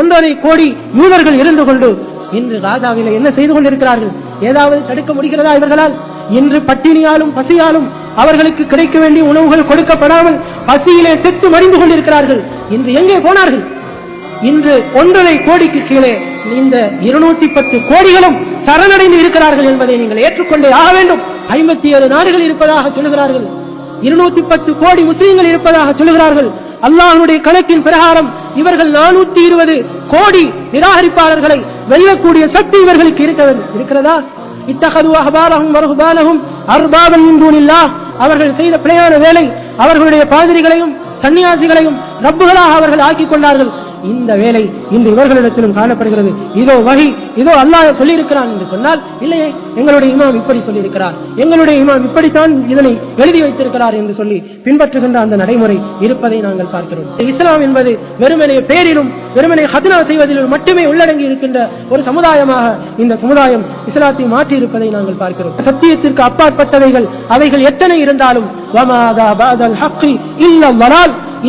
ஒன்றரை கோடி யூதர்கள் இருந்து கொண்டு இன்று காசாவில என்ன செய்து கொண்டிருக்கிறார்கள்? ஏதாவது தடுக்க முடிகிறதா இவர்களால்? இன்று பட்டினியாலும் பசியாலும் அவர்களுக்கு கிடைக்க வேண்டிய உணவுகள் கொடுக்கப்படாமல் பசியிலே செத்து மறிந்து கொண்டிருக்கிறார்கள். இன்று எங்கே போனார்கள்? இன்று ஒன்றரை கோடிக்கு கீழே இந்த இருநூத்தி பத்து கோடிகளும் சரணடைந்து இருக்கிறார்கள் என்பதை நீங்கள் ஏற்றுக்கொண்டே ஆக வேண்டும். ஐம்பத்தி ஏழு நாடுகள் இருப்பதாக சொல்லுகிறார்கள். இருநூத்தி பத்து கோடி முஸ்லீம்கள் இருப்பதாக சொல்லுகிறார்கள். அல்லாஹனுடைய கணக்கின் பிரகாரம் இவர்கள் நானூத்தி இருபது கோடி நிராகரிப்பாளர்களை வெல்லக்கூடிய சக்தி இவர்களுக்கு இருக்கிறது இருக்கிறதா? இத்தகது அஹபாரஹும் வருஹுபானஹும் அர்பாபன் அவர்கள் செய்த பிழையான வேலை அவர்களுடைய பாதிரிகளையும் சன்னியாசிகளையும் ரப்புகளாக அவர்கள் ஆக்கிக் கொண்டார்கள். இந்த வேலை இன்று இவர்களிடத்திலும் காணப்படுகிறது. இதோ வகை இதோ அல்லாஹ் சொல்லியிருக்கிறான் என்று சொன்னால் இல்லையே எங்களுடைய இமாம் இப்படி சொல்லியிருக்கிறார். எங்களுடைய இமாம் இப்படித்தான் இதனை எழுதி வைத்திருக்கிறார் என்று சொல்லி பின்பற்றுகின்ற அந்த நடைமுறை இருப்பதை நாங்கள் பார்க்கிறோம். இஸ்லாம் என்பது வெறுமனே பேரிலும் வெறுமனை ஹத்னா செய்வதிலும் மட்டுமே உள்ளடங்கி இருக்கின்ற ஒரு சமுதாயமாக இந்த சமுதாயம் இஸ்லாத்தை மாற்றி இருப்பதை நாங்கள் பார்க்கிறோம். சத்தியத்திற்கு அப்பாற்பட்டவைகள் அவைகள் எத்தனை இருந்தாலும்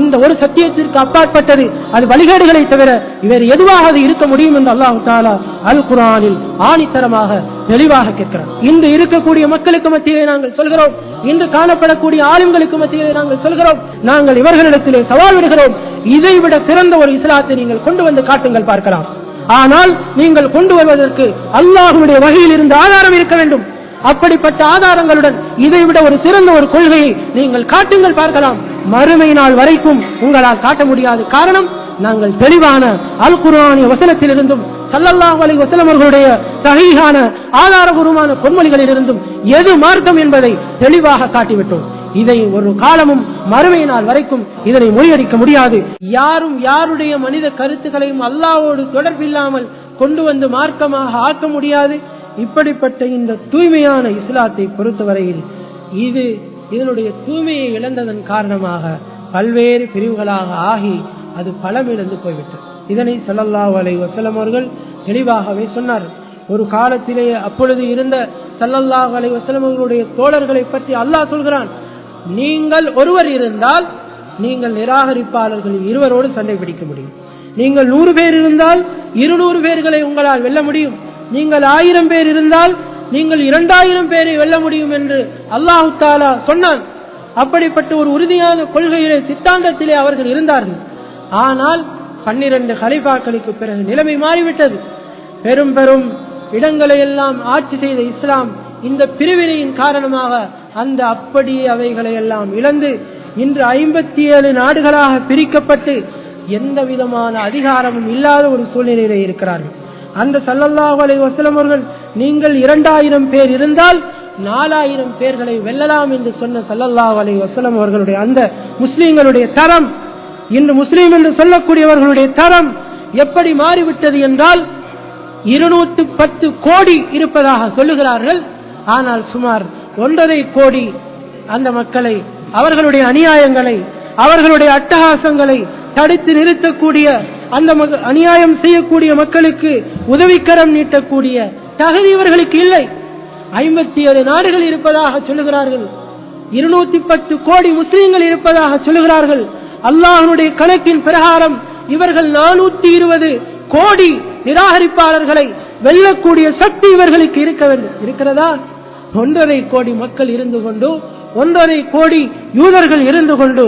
இந்த ஒரு சத்தியத்திற்கு அப்பாற்பட்டது. அது வழிகேடுகளை தவிர வேறு எதுவாக அது இருக்க முடியும் என்று அல்லாஹு தாலா அல் குரானில் ஆணித்தரமாக தெளிவாக கேட்கிறார். இன்று இருக்கக்கூடிய மக்களுக்கு மத்தியிலே நாங்கள் சொல்கிறோம். இன்று காணப்படக்கூடிய ஆளுங்களுக்கு மத்தியிலே நாங்கள் சொல்கிறோம். நாங்கள் இவர்களிடத்திலே சவால் விடுகிறோம். இதைவிட சிறந்த ஒரு இஸ்லாத்தை நீங்கள் கொண்டு வந்து காட்டுங்கள் பார்க்கலாம். ஆனால் நீங்கள் கொண்டு வருவதற்கு அல்லாஹுடைய வகையில் இருந்து ஆதாரம் இருக்க வேண்டும். அப்படிப்பட்ட ஆதாரங்களுடன் இதைவிட ஒரு சிறந்த ஒரு கொள்கையை நீங்கள் காட்டுங்கள் பார்க்கலாம். மறுமை நாள் வரைக்கும் உங்களால் காட்ட முடியாது காரணம் நாங்கள் தெளிவான அல் குரானிய வசனத்திலிருந்தும் சல்லல்லாஹு அலைஹி வஸல்லம் அவர்களுடைய சஹீஹான ஆதாரபூர்வமான பொன்மொழிகளிலிருந்தும் எது மார்க்கம் என்பதை தெளிவாக காட்டிவிட்டோம். இதை ஒரு காலமும் மறுமை நாள் வரைக்கும் இதனை முறியடிக்க முடியாது. யாரும் யாருடைய மனித கருத்துக்களையும் அல்லாவோடு தொடர்பில்லாமல் கொண்டு வந்து மார்க்கமாக ஆக்க முடியாது. இப்படிப்பட்ட இந்த தூய்மையான இஸ்லாத்தை பொறுத்தவரையில் இது இதனுடைய தூய்மையை இழந்ததன் காரணமாக பல்வேறு பிரிவுகளாக ஆகி அது பலமிழந்து போய்விட்டது. இதனை ஸல்லல்லாஹு அலை வசலம் அவர்கள் தெளிவாகவே சொன்னார். ஒரு காலத்திலே அப்பொழுது இருந்த ஸல்லல்லாஹு அலை வசலம் அவர்களுடைய தோழர்களை பற்றி அல்லாஹ் சொல்கிறான். நீங்கள் ஒருவர் இருந்தால் நீங்கள் நிராகரிப்பாளர்கள் இருவரோடு சண்டை பிடிக்க முடியும். நீங்கள் நூறு பேர் இருந்தால் இருநூறு பேர்களை உங்களால் வெல்ல முடியும். நீங்கள் ஆயிரம் பேர் இருந்தால் நீங்கள் இரண்டாயிரம் பேரை வெல்ல முடியும் என்று அல்லாஹு தாலா சொன்னான். அப்படிப்பட்ட ஒரு உறுதியான கொள்கையிலே சித்தாந்தத்திலே அவர்கள் இருந்தார்கள். ஆனால் பன்னிரண்டு ஹலிஃபாக்களுக்கு பிறகு நிலைமை மாறிவிட்டது. பெரும் பெரும் இடங்களை எல்லாம் ஆட்சி செய்த இஸ்லாம் இந்த பிரிவினையின் காரணமாக அந்த அப்படியே அவைகளை எல்லாம் இழந்து இன்று ஐம்பத்தி ஏழு நாடுகளாக பிரிக்கப்பட்டு எந்த விதமான அதிகாரமும் இல்லாத ஒரு சூழ்நிலையிலே இருக்கிறார்கள். அந்த சல்லல்லாஹலை அலைஹி அவர்கள் நீங்கள் இரண்டாயிரம் பேர் இருந்தால் நாலாயிரம் பேர்களை வெல்லலாம் என்று சொன்ன சல்லல்லாஹலை வசலம் அவர்களுடைய அந்த முஸ்லீம்களுடைய தரம் இன்று முஸ்லீம் என்று சொல்லக்கூடியவர்களுடைய தரம் எப்படி மாறிவிட்டது என்றால் இருநூத்து பத்து கோடி இருப்பதாக சொல்லுகிறார்கள். ஆனால் சுமார் ஒன்றரை கோடி அந்த மக்களை அவர்களுடைய அநியாயங்களை அவர்களுடைய அட்டகாசங்களை தடுத்து நிறுத்தக்கூடிய அந்த அநியாயம் செய்யக்கூடிய மக்களுக்கு உதவிக்கரம் நீட்டக்கூடிய தகுதி இவர்களுக்கு இல்லை. ஐம்பத்தி ஏழு நாடுகள் இருப்பதாக சொல்லுகிறார்கள். இருநூத்தி பத்து கோடி முஸ்லீம்கள் இருப்பதாக சொல்லுகிறார்கள். அல்லாஹனுடைய கணக்கின் பிரகாரம் இவர்கள் நானூத்தி இருபது கோடி நிராகரிப்பாளர்களை வெல்லக்கூடிய சக்தி இவர்களுக்கு இருக்க வேண்டும். இருக்கிறதா? ஒன்றரை கோடி மக்கள் இருந்து கொண்டு ஒன்றரை கோடி யூதர்கள் இருந்து கொண்டு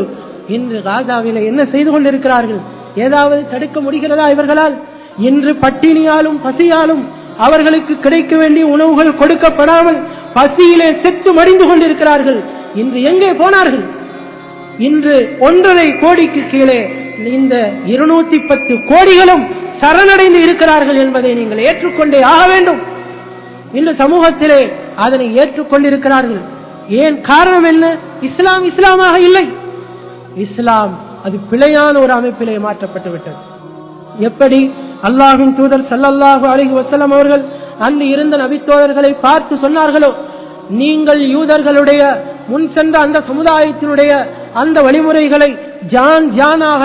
இன்று காசாவில என்ன செய்து கொண்டிருக்கிறார்கள்? ஏதாவது தடுக்க முடிகிறதா இவர்களால்? இன்று பட்டினியாலும் பசியாலும் அவர்களுக்கு கிடைக்க வேண்டிய உணவுகள் கொடுக்கப்படாமல் பசியிலே செத்து மடிந்து கொண்டிருக்கிறார்கள். இன்று எங்கே போனார்கள்? இன்று ஒன்றரை கோடிக்கு கீழே இந்த இருநூத்தி பத்து கோடிகளும் சரணடைந்து இருக்கிறார்கள் என்பதை நீங்கள் ஏற்றுக்கொண்டே ஆக வேண்டும். இந்த சமூகத்திலே அதனை ஏற்றுக்கொண்டிருக்கிறார்கள். ஏன் காரணம் என்ன? இஸ்லாம் இஸ்லாமாக இல்லை. இஸ்லாம் அது பிழையான ஒரு அமைப்பிலே மாற்றப்பட்டு விட்டது. எப்படி? அல்லாஹ்வின் தூதர் ஸல்லல்லாஹு அலைஹி வசலம் அவர்கள் அன்று இருந்த நபித்தோதர்களை பார்த்து சொன்னார்களோ நீங்கள் யூதர்களுடைய முன் சென்ற அந்த சமுதாயத்தினுடைய அந்த வழிமுறைகளை ஜான் ஜானாக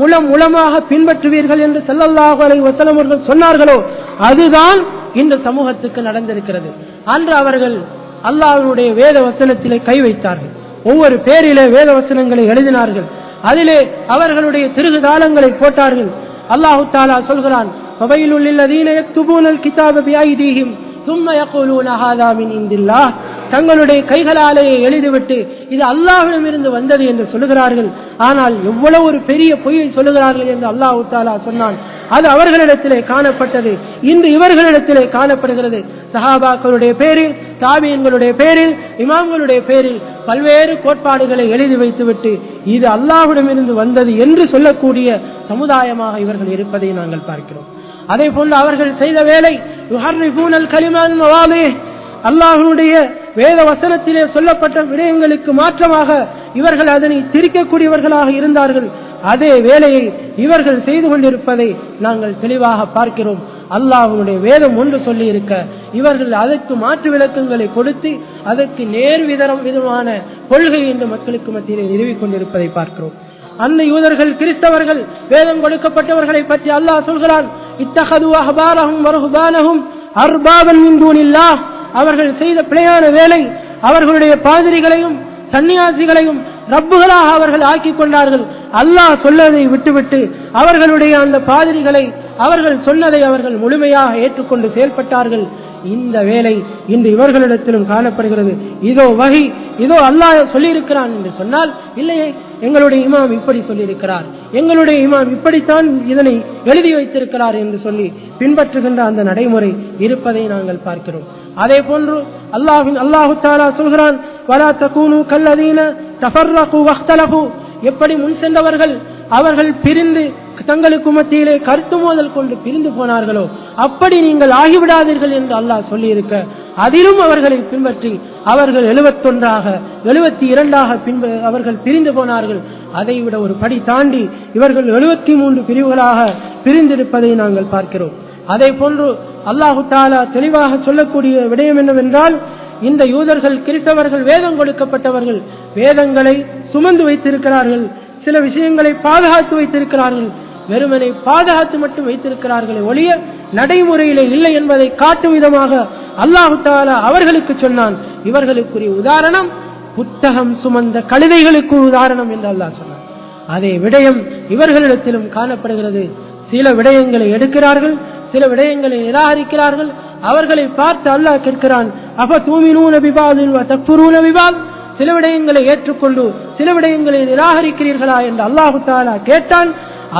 முலம் முலமாக பின்பற்றுவீர்கள் என்று செல்லல்லாஹு அலைஹி வஸல்லம் அவர்கள் சொன்னார்களோ அதுதான் இந்த சமூகத்துக்கு நடந்திருக்கிறது. அன்று அவர்கள் அல்லாஹ்வுடைய வேத வசனத்திலே கை வைத்தார்கள். ஒவ்வொரு பேரிலே வேத வசனங்களை எழுதினார்கள். அதிலே அவர்களுடைய திருகுதாளங்களை போட்டார்கள். அல்லாஹு தாலா சொல்கிறான் தங்களுடைய கைகளாலேயே எழுதிவிட்டு இது அல்லாஹிடம் இருந்து வந்தது என்று சொல்லுகிறார்கள். ஆனால் எவ்வளவு ஒரு பெரிய பொய்யை சொல்லுகிறார்கள் என்று அல்லாஹு தாலா சொன்னான். அது அவர்களிடத்திலே காணப்பட்டது. இன்று இவர்களிடத்திலே காணப்படுகிறது. சஹாபாக்களுடைய பேரில் தாபியங்களுடைய பேரில் இமாம்களுடைய பேரில் பல்வேறு கோட்பாடுகளை எழுதி வைத்துவிட்டு இது அல்லாஹ்விடமிருந்து வந்தது என்று சொல்லக்கூடிய சமுதாயமாக இவர்கள் இருப்பதை நாங்கள் பார்க்கிறோம். அதே போன்று அவர்கள் செய்த வேலை யுஹர்ரிஃபூனல் கலிமான் அல்லாஹனுடைய வேத வசனத்திலே சொல்லப்பட்ட விடயங்களுக்கு மாற்றமாக இவர்கள் அதனை திரிக்கக்கூடியவர்களாக இருந்தார்கள். அதே வேலையை இவர்கள் செய்து கொண்டிருப்பதை நாங்கள் தெளிவாக பார்க்கிறோம். அல்லாஹனுடைய வேதம் ஒன்று சொல்லி இருக்க இவர்கள் அதற்கு மாற்று விளக்கங்களை கொடுத்து அதற்கு நேர் விதமான கொள்கை என்று மக்களுக்கு மத்தியில் நிறுவிக் கொண்டிருப்பதை பார்க்கிறோம். அன்னை யூதர்கள் கிறிஸ்தவர்கள் வேதம் கொடுக்கப்பட்டவர்களை பற்றி அல்லாஹ் சொல்கிறான் இத்தகது அஹ்பாரஹும் வருஹுபானஹும் அர்பாபன் அவர்கள் செய்த பிழையான வேலை அவர்களுடைய பாதிரிகளையும் சன்னியாசிகளையும் ரப்புகளாக அவர்கள் ஆக்கிக் கொண்டார்கள். அல்லாஹ் சொல்லதை விட்டுவிட்டு அவர்களுடைய அந்த பாதிரிகளை அவர்கள் சொன்னதை அவர்கள் முழுமையாக ஏற்றுக்கொண்டு செயல்பட்டார்கள். இந்த வேலை இன்று இவர்களிடத்திலும் காணப்படுகிறது. இதோ வகை இதோ அல்லாஹ் சொல்லியிருக்கிறான் என்று சொன்னால் இல்லையே எங்களுடைய இமாம் இப்படி சொல்லியிருக்கிறார். எங்களுடைய இமாம் இப்படித்தான் இதனை எழுதி வைத்திருக்கிறார் என்று சொல்லி பின்பற்றுகின்ற அந்த நடைமுறை இருப்பதை நாங்கள் பார்க்கிறோம். அதே போன்று அல்லாஹின் அல்லாஹு தாலா சொல்கிறான் வரா தகுனு கல்லதீன தஃபர்ரகு வஹ்தலகு எப்படி முன் சென்றவர்கள் அவர்கள் பிரிந்து தங்களுக்கு மத்தியிலே கருத்து மோதல் கொண்டு பிரிந்து போனார்களோ அப்படி நீங்கள் ஆகிவிடாதீர்கள் என்று அல்லாஹ் சொல்லியிருக்க அதிலும் அவர்களை பின்பற்றி அவர்கள் எழுபத்தொன்றாக எழுபத்தி இரண்டாக பின்பு அவர்கள் பிரிந்து போனார்கள். அதைவிட ஒரு படி தாண்டி இவர்கள் எழுபத்தி மூன்று பிரிவுகளாக பிரிந்திருப்பதை நாங்கள் பார்க்கிறோம். அதே போன்று அல்லாஹு தாலா தெளிவாக சொல்லக்கூடிய விடயம் என்னவென்றால் இந்த யூதர்கள் கிறிஸ்தவர்கள் வேதம் கொடுக்கப்பட்டவர்கள் வேதங்களை சுமந்து வைத்திருக்கிறார்கள் சில விஷயங்களை பாதுகாத்து வைத்திருக்கிறார்கள் வெறுமனை பாதுகாத்து மட்டும் வைத்திருக்கிறார்களே ஒழிய நடைமுறையிலே இல்லை என்பதை காட்டும் விதமாக அல்லாஹு தாலா அவர்களுக்கு சொன்னான். இவர்களுக்குரிய உதாரணம் புத்தகம் சுமந்த கழுதைகளுக்கு உதாரணம் என்று அல்லாஹ் சொன்னான். அதே விடயம் இவர்களிடத்திலும் காணப்படுகிறது. சில விடயங்களை எடுக்கிறார்கள் சில விடயங்களை நிராகரிக்கிறார்கள். அவர்களை பார்த்து அல்லாஹ் கேட்கிறான் அப்ப தூமினூன விவாதின் தப்புரூன விவாத் சில விடயங்களை ஏற்றுக்கொண்டு சில விடயங்களை நிராகரிக்கிறீர்களா என்று அல்லாஹு தாலா கேட்டான்.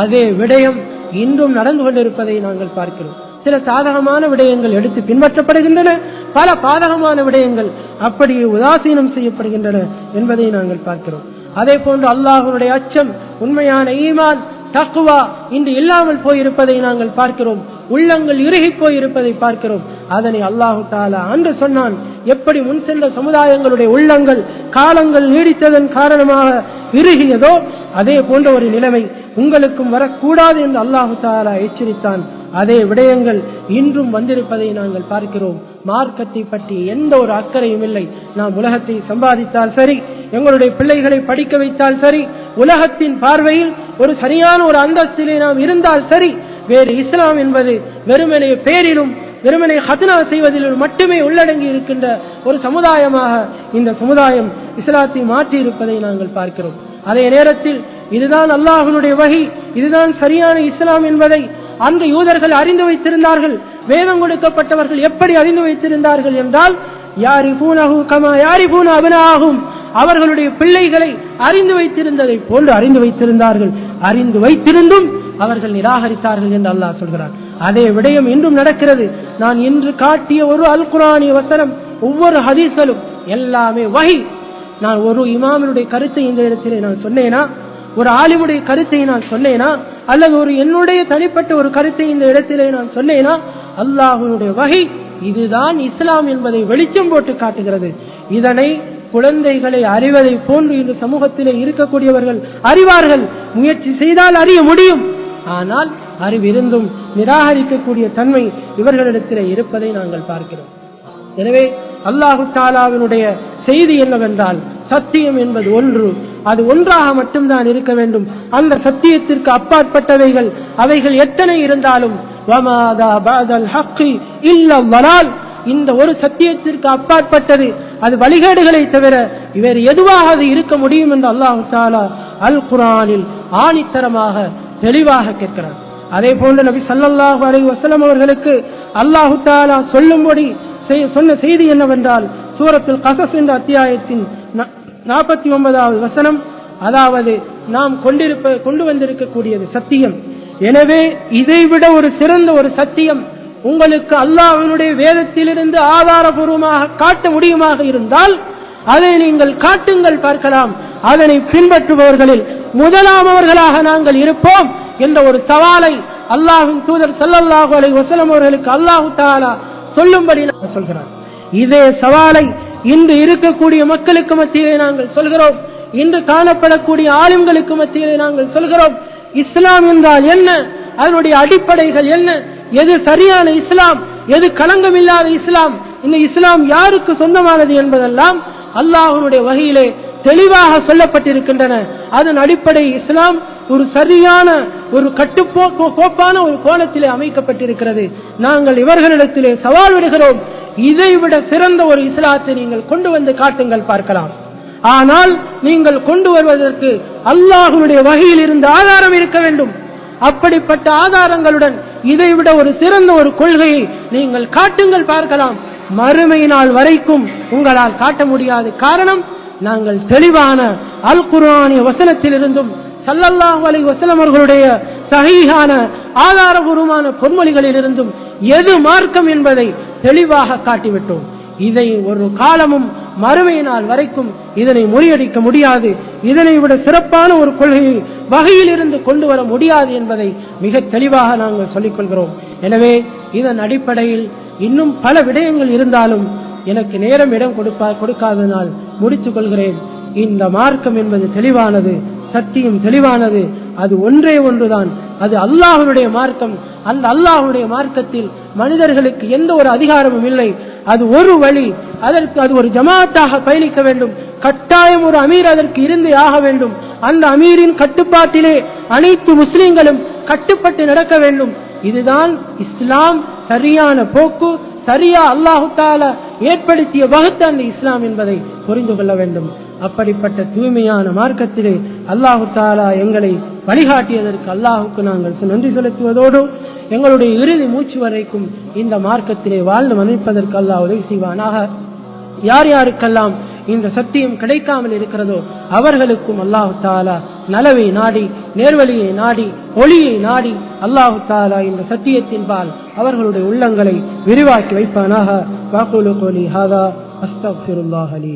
அதே விடயம் இன்றும் நடந்து கொண்டிருப்பதை நாங்கள் பார்க்கிறோம். சில சாதகமான விடயங்கள் எடுத்து பின்பற்றப்படுகின்றன. பல பாதகமான விடயங்கள் அப்படியே உதாசீனம் செய்யப்படுகின்றன என்பதை நாங்கள் பார்க்கிறோம். அதே போன்று அல்லாஹனுடைய அச்சம் உண்மையான ஈமான் தக்குவா இன்று இல்லாமல் போயிருப்பதை நாங்கள் பார்க்கிறோம். உள்ளங்கள் இறுகி போயிருப்பதை பார்க்கிறோம். அதனை அல்லாஹு தாலா அன்று சொன்னான். எப்படி முன் சென்ற சமுதாயங்களுடைய உள்ளங்கள் காலங்கள் நீடித்ததன் காரணமாக இறுகியதோ அதே போன்ற ஒரு நிலைமை உங்களுக்கும் வரக்கூடாது என்று அல்லாஹு தாலா எச்சரித்தான். அதே விடயங்கள் இன்றும் வந்திருப்பதை நாங்கள் பார்க்கிறோம். மார்க்கத்தை பற்றி எந்த ஒரு அக்கறையும் இல்லை. நாம் உலகத்தை சம்பாதித்தால் சரி எங்களுடைய பிள்ளைகளை படிக்க வைத்தால் சரி உலகத்தின் பார்வையில் ஒரு சரியான ஒரு அந்தஸ்திலே நாம் இருந்தால் சரி வேறு இஸ்லாம் என்பது வெறுமனே பேரிலும் வெறுமனை ஹத்னா செய்வதில் மட்டுமே உள்ளடங்கி இருக்கின்ற ஒரு சமுதாயமாக இந்த சமுதாயம் இஸ்லாத்தை மாற்றி இருப்பதை நாங்கள் பார்க்கிறோம். அதே நேரத்தில் இதுதான் அல்லாஹனுடைய வகை இதுதான் சரியான இஸ்லாம் என்பதை அந்த யூதர்கள் அறிந்து வைத்திருந்தார்கள் வேதம் கொடுக்கப்பட்டவர்கள் எப்படி அறிந்து வைத்திருந்தார்கள் என்றால் யாரி பூனகு கமா யாரி பூன அபினாகும் அவர்களுடைய பிள்ளைகளை அறிந்து வைத்திருந்ததை போன்று அறிந்து வைத்திருந்தார்கள். அறிந்து வைத்திருந்தும் அவர்கள் நிராகரித்தார்கள் என்று அல்லாஹ் சொல்கிறார் அதே விடயம் இன்றும் நடக்கிறது. நான் இன்று காட்டிய ஒரு அல் குரானிய வசனம் ஒவ்வொரு ஹதீசலும் எல்லாமே வகை. நான் ஒரு இமாமினுடைய கருத்தை இந்த இடத்திலே நான் சொன்னேனா? ஒரு ஆலிமுடைய கருத்தை நான் சொன்னேனா? அல்லது ஒரு என்னுடைய தனிப்பட்ட ஒரு கருத்தை இந்த இடத்திலே நான் சொன்னேனா? அல்லாஹுடைய வகை இதுதான் இஸ்லாம் என்பதை வெளிச்சம் போட்டு காட்டுகிறது. இதனை குழந்தைகளை அறிவதை போன்று இந்த சமூகத்திலே இருக்கக்கூடியவர்கள் அறிவார்கள். முயற்சி செய்தால் அறிய முடியும். ஆனால் அறிவிருந்தும் நிராகரிக்கக்கூடிய தன்மை இவர்களிடத்திலே இருப்பதை நாங்கள் பார்க்கிறோம். எனவே அல்லாஹு தாலாவினுடைய செய்தி என்னவென்றால் சத்தியம் என்பது ஒன்று. அது ஒன்றாக மட்டும்தான் இருக்க வேண்டும். அந்த சத்தியத்திற்கு அப்பாற்பட்டவைகள் அவைகள் எத்தனை இருந்தாலும் இந்த ஒரு சத்தியத்திற்கு அப்பாற்பட்டது. அது வழிகேடுகளை தவிர வேறு எதுவாக அது இருக்க முடியும் என்று அல்லாஹு தாலா அல் குரானில் ஆணித்தரமாக தெளிவாக கேட்கிறார். அதே போன்று நபி சல்லாஹு அலி வசலம் அவர்களுக்கு அல்லாஹு தாலா சொல்லும்படி செய்- சொன்ன செய்தி என்னவென்றால் சூரத்தில் கசஸ் என்ற அத்தியாயத்தின் நாற்பத்தி ஒன்பதாவது வசனம் அதாவது நாம் கொண்டிருப்ப கொண்டு வந்திருக்கக்கூடியது சத்தியம். எனவே இதைவிட ஒரு சிறந்த ஒரு சத்தியம் உங்களுக்கு அல்லாஹனுடைய வேதத்திலிருந்து ஆதாரபூர்வமாக காட்ட முடியுமாக இருந்தால் அதை நீங்கள் காட்டுங்கள் பார்க்கலாம். அதனை பின்பற்றுபவர்களில் முதலாமவர்களாக நாங்கள் இருப்போம் என்ற ஒரு சவாலை அல்லாஹும் தூதர் ஸல்லல்லாஹு அலை வசலம் அவர்களுக்கு அல்லாஹு தாலா சொல்லும்படி சொல்கிறார் இதே சவாலை இன்று இருக்கக்கூடிய மக்களுக்கு மத்தியிலே நாங்கள் சொல்கிறோம். இன்று காணப்படக்கூடிய ஆலிம்களுக்கு மத்தியிலே நாங்கள் சொல்கிறோம். இஸ்லாம் என்றால் என்ன? அதனுடைய அடிப்படைகள் என்ன? எது சரியான இஸ்லாம்? எது களங்கமில்லாத இஸ்லாம்? இந்த இஸ்லாம் யாருக்கு சொந்தமானது என்பதெல்லாம் அல்லாஹனுடைய வகையிலே தெளிவாக சொல்லப்பட்டிருக்கின்றன. அதன் அடிப்படை இஸ்லாம் ஒரு சரியான ஒரு கட்டுப்போ கோப்பான ஒரு கோணத்திலே அமைக்கப்பட்டிருக்கிறது. நாங்கள் இவர்களிடத்திலே சவால் விடுகிறோம். இதைவிட சிறந்த ஒரு இஸ்லாத்தை நீங்கள் கொண்டு வந்து காட்டுங்கள் பார்க்கலாம். ஆனால் நீங்கள் கொண்டு வருவதற்கு அல்லாஹ்வுடைய வகையில் இருந்து ஆதாரம் இருக்க வேண்டும். அப்படிப்பட்ட ஆதாரங்களுடன் இதைவிட ஒரு சிறந்த ஒரு கொள்கையை நீங்கள் காட்டுங்கள் பார்க்கலாம். மறுமை நாள் வரைக்கும் உங்களால் காட்ட முடியாது காரணம் நாங்கள் தெளிவான அல் குரானிய வசனத்திலிருந்தும் ஸல்லல்லாஹு அலைஹி வசலம் அவர்களுடைய சஹீஹான ஆதாரபூர்வமான பொன்மொழிகளிலிருந்தும் எது மார்க்கம் என்பதை தெளிவாக காட்டிவிட்டோம். இதை ஒரு காலமும் மறுமை நாள் வரைக்கும் இதனை முறியடிக்க முடியாது. இதனை விட சிறப்பான ஒரு கொள்கையை வகையிலிருந்து கொண்டு வர முடியாது என்பதை மிக தெளிவாக நாங்கள் சொல்லிக் கொள்கிறோம். எனவே இதன் அடிப்படையில் இன்னும் பல விடயங்கள் இருந்தாலும் எனக்கு நேரம் இடம் கொடுப்பா கொடுக்காதனால் முடித்துக் கொள்கிறேன். இந்த மார்க்கம் என்பது தெளிவானது. சத்தியம் தெளிவானது. அது ஒன்றே ஒன்றுதான். அது அல்லாஹுடைய மார்க்கம். அந்த அல்லாஹுடைய மார்க்கத்தில் மனிதர்களுக்கு எந்த ஒரு அதிகாரமும் இல்லை. அது ஒரு வழி. அதற்கு அது ஒரு ஜமாத்தாக பயணிக்க வேண்டும். கட்டாயம் ஒரு அமீர் அதற்கு இருந்தே ஆக வேண்டும். அந்த அமீரின் கட்டுப்பாட்டிலே அனைத்து முஸ்லிம்களும் கட்டுப்பட்டு நடக்க வேண்டும். இதுதான் இஸ்லாம் சரியான போக்கு சரியா அல்லாஹு ஏற்படுத்திய வகுத்த அந்த இஸ்லாம் என்பதை புரிந்து கொள்ள வேண்டும். அப்படிப்பட்ட தூய்மையான மார்க்கத்திலே அல்லாஹு தாலா எங்களை வழிகாட்டியதற்கு அல்லாஹுக்கு நாங்கள் நன்றி செலுத்துவதோடு எங்களுடைய இறுதி மூச்சு வரைக்கும் இந்த மார்க்கத்திலே வாழ்ந்து மன்னிப்பதற்கு அல்லாஹ் உதவி செய்வானாக. யார் யாருக்கெல்லாம் இந்த சத்தியம் கிடைக்காமல் இருக்கிறதோ அவர்களுக்கும் அல்லாஹு தாலா நலவை நாடி நேர்வழியை நாடி ஒளியை நாடி அல்லாஹு தாலா இந்த சத்தியத்தின் பால் அவர்களுடைய உள்ளங்களை விரிவாக்கி வைப்பானாக. வாக்குலு கோலி ஹாதா அலி